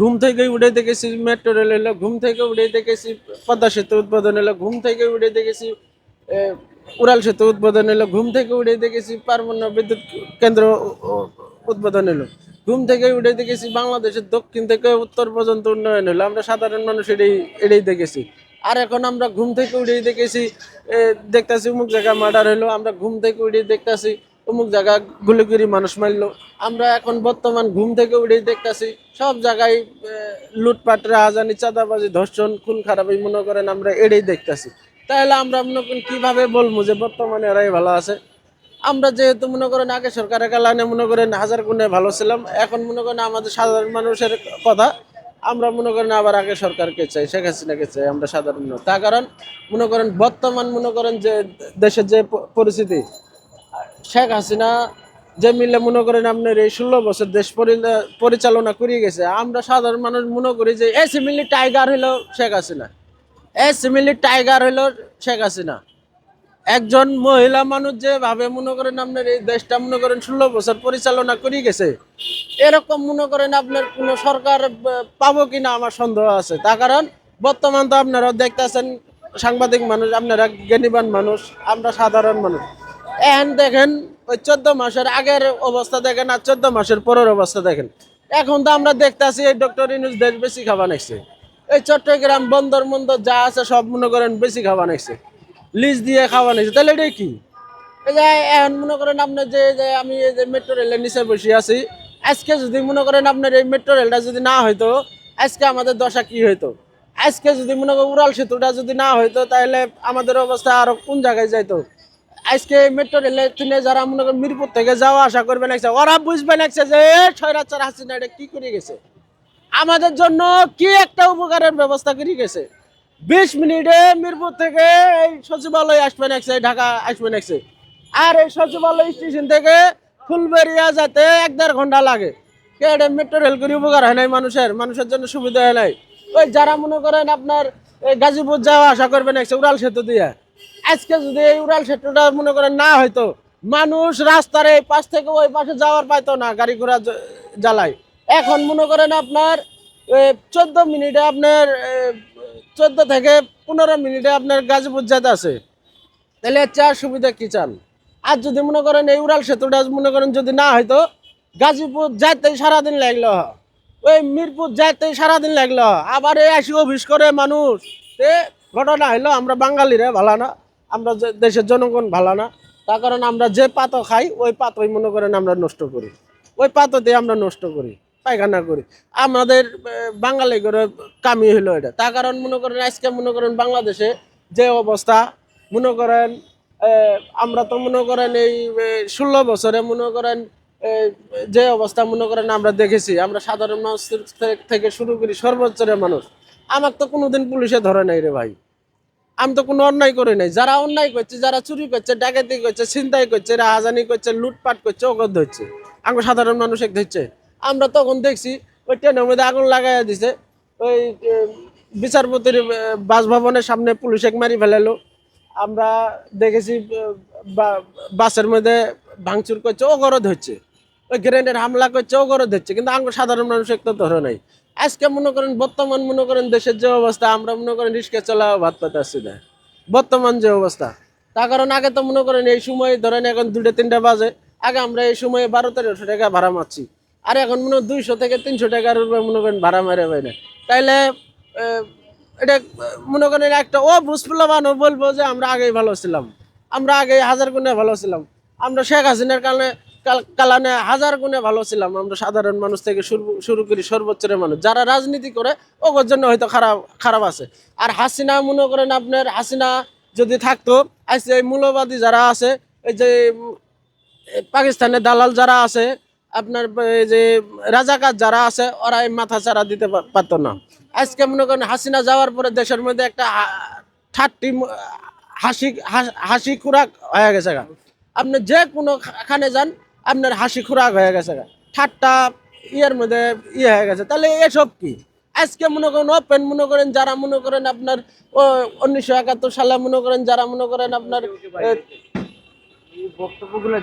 ঘুম থেকে উঠে দেখেছি মেট্রো রেল এলো, ঘুম থেকে উঠে দেখেছি পদ্মা সেতু উদ্বোধন এলো, ঘুম থেকে উঠে দেখেছি উড়াল সেতু উদ্বোধন এলো, ঘুম থেকে উঠে দেখেছি পারমাণব বিদ্যুৎ কেন্দ্র উদ্বোধন এলো, ঘুম থেকে উঠে দেখেছি বাংলাদেশের দক্ষিণ থেকে উত্তর পর্যন্ত উন্নয়ন হলো, আমরা সাধারণ মানুষ এটাই এটাই দেখেছি। আর এখন আমরা ঘুম থেকে উঠেই দেখেছি দেখতাছি অমুক জায়গায় মার্ডার হলো, আমরা ঘুম থেকে উঠেই দেখতাছি অমুক জায়গা গুলি গুলিগুলি মানুষ মারলো। আমরা এখন বর্তমান ঘুম থেকে উঠেই দেখতাছি, সব জায়গায় লুটপাট রাহাজানি চাঁদাবাজি, ধর্ষণ, খুন খারাপই মনে করেন আমরা এটাই দেখতাছি। তাহলে আমরা মনে করেন কীভাবে বলব যে বর্তমানে এরাই ভালো আছে? আমরা যেহেতু মনে করেন আগে সরকারের কালানে মনে করেন হাজার গুণে ভালো ছিলাম, এখন মনে করেন আমাদের সাধারণ মানুষের কথা, আমরা মনে করেন আবার আগে সরকারকে চাই, শেখ হাসিনাকে চাই, আমরা সাধারণ। তার কারণ মনে করেন বর্তমান মনে করেন যে দেশের যে পরিস্থিতি শেখ হাসিনা যে মিলে মনে করেন আপনার এই ষোলো বছর দেশ পরি- পরিচালনা করে গেছে, আমরা সাধারণ মানুষ মনে করি যে এ সিমিলি টাইগার হইল Sheikh Hasina. A simile tiger হইল শেখ হাসিনা। একজন মহিলা মানুষ যেভাবে মনে করেন আপনার এই দেশটা মনে করেন ষোলো বছর পরিচালনা করে গেছে, এরকম মনে করেন আপনার কোন সরকার পাবো কিনা আমার সন্দেহ আছে। তার কারণ বর্তমান তো আপনারা দেখতেছেন, সাংবাদিক মানুষ, আপনারা জ্ঞানীবান মানুষ, আমরা সাধারণ মানুষ। এখন দেখেন, ওই চোদ্দ মাসের আগের অবস্থা দেখেন আর চোদ্দ মাসের পরের অবস্থা দেখেন। এখন তো আমরা দেখতাছি এই ডক্টর ইনুস দেশ বেশি খাবার নাকছে এই চট্টগ্রাম বন্দর মন্দর যা আছে সব মনে করেন বেশি খাওয়া নাকছে লিজ দিয়ে খাওয়া নাকছে তাহলে এটা কি? এখন মনে করেন আপনার যে যে আমি এই যে মেট্রো রেলের নিচে বসে আছি, আজকে যদি মনে করেন আপনার এই মেট্রো রেলটা যদি না হইতো, আজকে আমাদের দশা কি হইতো? আজকে যদি মনে করেন উড়াল সেতুটা যদি না হইতো, তাহলে আমাদের অবস্থা আরও কোন জায়গায় যাইতো? আজকে মেট্রো রেলের ট্রেনে যারা মনে করেন মিরপুর থেকে যাওয়া আসা করবে লাগছে, ওরা বুঝবে লাগছে যে ছয়রাচার হাসিনা এটা কি করে গেছে? আমাদের জন্য কি একটা উপকারের ব্যবস্থা করে গেছে? বিশ মিনিটে মিরপুর থেকে এই সচিবালয় আসবে নাকছে ঢাকা আসবে নাকছে আর এই সচিবালয় স্টেশন থেকে ফুলবেরিয়া যাতে এক দেড় ঘণ্টা লাগে। কে এটা মেট্রো রেল করে উপকার হয় নাই মানুষের? মানুষের জন্য সুবিধা হয় নাই। ওই যারা মনে করেন আপনার গাজীপুর যাওয়া আসা করবে নাকছে উড়াল সেতু দিয়ে। আজকে যদি এই উড়াল সেতুটা মনে করেন না হয়তো মানুষ রাস্তার এই পাশ থেকে ওই পাশে যাওয়ার পাইতো না গাড়ি ঘোড়া জ্বালায়। এখন মনে করেন আপনার চোদ্দ মিনিটে আপনার চোদ্দ থেকে পনেরো মিনিটে আপনার গাজীপুর যেতে আছে। তাহলে চার সুবিধা কি চান? আর যদি মনে করেন এই উড়াল সেতুটা মনে করেন যদি না হয়তো গাজীপুর যাইতেই সারাদিন লাগল। ওই মিরপুর যাইতেই সারাদিন লাগল। আবার এই আসি অফিস করে মানুষ। ঘটনা হইল, আমরা বাঙালিরা ভালো না, আমরা দেশের জনগণ ভালো না, তার কারণ আমরা যে পাতো খাই, ওই পাতই মনে করেন আমরা নষ্ট করি। ওই পাততে আমরা নষ্ট করি, পায়খানা করি। আমাদের বাঙালি করে কামি হইল এটা। তার কারণ মনে করেন, আজকে মনে করেন বাংলাদেশে যে অবস্থা, মনে করেন আমরা তো মনে করেন এই ষোলো বছরে মনে করেন যে অবস্থা মনে করেন আমরা দেখেছি, আমরা সাধারণ মানুষ থেকে শুরু করি সর্বোচ্চের মানুষ। আমাকে তো কোনোদিন পুলিশে ধরে নাই রে ভাই। আমি তো কোনো অন্যায় করি নাই। যারা অন্যায় করছে, যারা চুরি করছে, ডাকাতি করছে, ছিনতাই করছে, রাহাজানি করছে, লুটপাট করছে, ওকে ধরছে। আমরা সাধারণ মানুষ এক ধরছে। আমরা তখন দেখছি, ওই ট্রেনের মধ্যে আগুন লাগাইয়া দিছে। ওই বিচারপতির বাসভবনের সামনে পুলিশ এক মারি ফেলালো। আমরা দেখেছি বাসের মধ্যে ভাঙচুর করছে ও গরদ হচ্ছে ওই গ্রেনেড হামলা করছে ও গরদ হচ্ছে কিন্তু আমরা সাধারণ মানুষ একটা ধরে নাই। আজকে মনে করেন, বর্তমান মনে করেন দেশের যে অবস্থা, আমরা মনে করেন রিস্কে চলা ভাত পাতে আসছি না। বর্তমান যে অবস্থা, তার কারণ আগে তো মনে করেন এই সময় ধরেন এখন দুটো তিনটা বাজে, আগে আমরা এই সময়ে বারো, তেরোশো টাকা ভাড়া মারছি। আর এখন মনে হয় দুইশো থেকে তিনশো টাকার উপরে মনে করেন ভাড়া মারে পাই না। তাইলে এটা মনে করেন একটা ও বুঝলাম বলব যে আমরা আগেই ভালো ছিলাম। আমরা আগে হাজার গুণে ভালো ছিলাম। আমরা শেখ হাসিনার কারণে কালানে হাজার গুণে ভালো ছিলাম। আমরা সাধারণ মানুষ থেকে শুরু শুরু করি সর্বোচ্চের মানুষ। যারা রাজনীতি করে ওর জন্য হয়তো খারাপ খারাপ আছে। আর হাসিনা, মনে করেন আপনার হাসিনা যদি থাকতো আজকে এই মূল্যবাদী যারা আছে, এই যে পাকিস্তানের দালাল যারা আছে, আপনার যে রাজাকার যারা আছে, ওরা এই মাথা চারা দিতে পারতো না। আজকে মনে করেন হাসিনা যাওয়ার পরে দেশের মধ্যে একটা ঠাট্টি হাসি হাস- খুরাক হয়ে গেছে আপনি যে কোনো খা- খানে যান আপনার হাসি খোরাক হয়ে গেছে ঠাট্টা, ইয়ের মধ্যে ইয়ে হয়ে গেছে। তাহলে এসব কি? আজকে মনে করেন ওপেন মনে করেন যারা মনে করেন আপনার উনিশশো একাত্তর সালে মনে করেন যারা মনে করেন আপনার বক্তব্যগুলো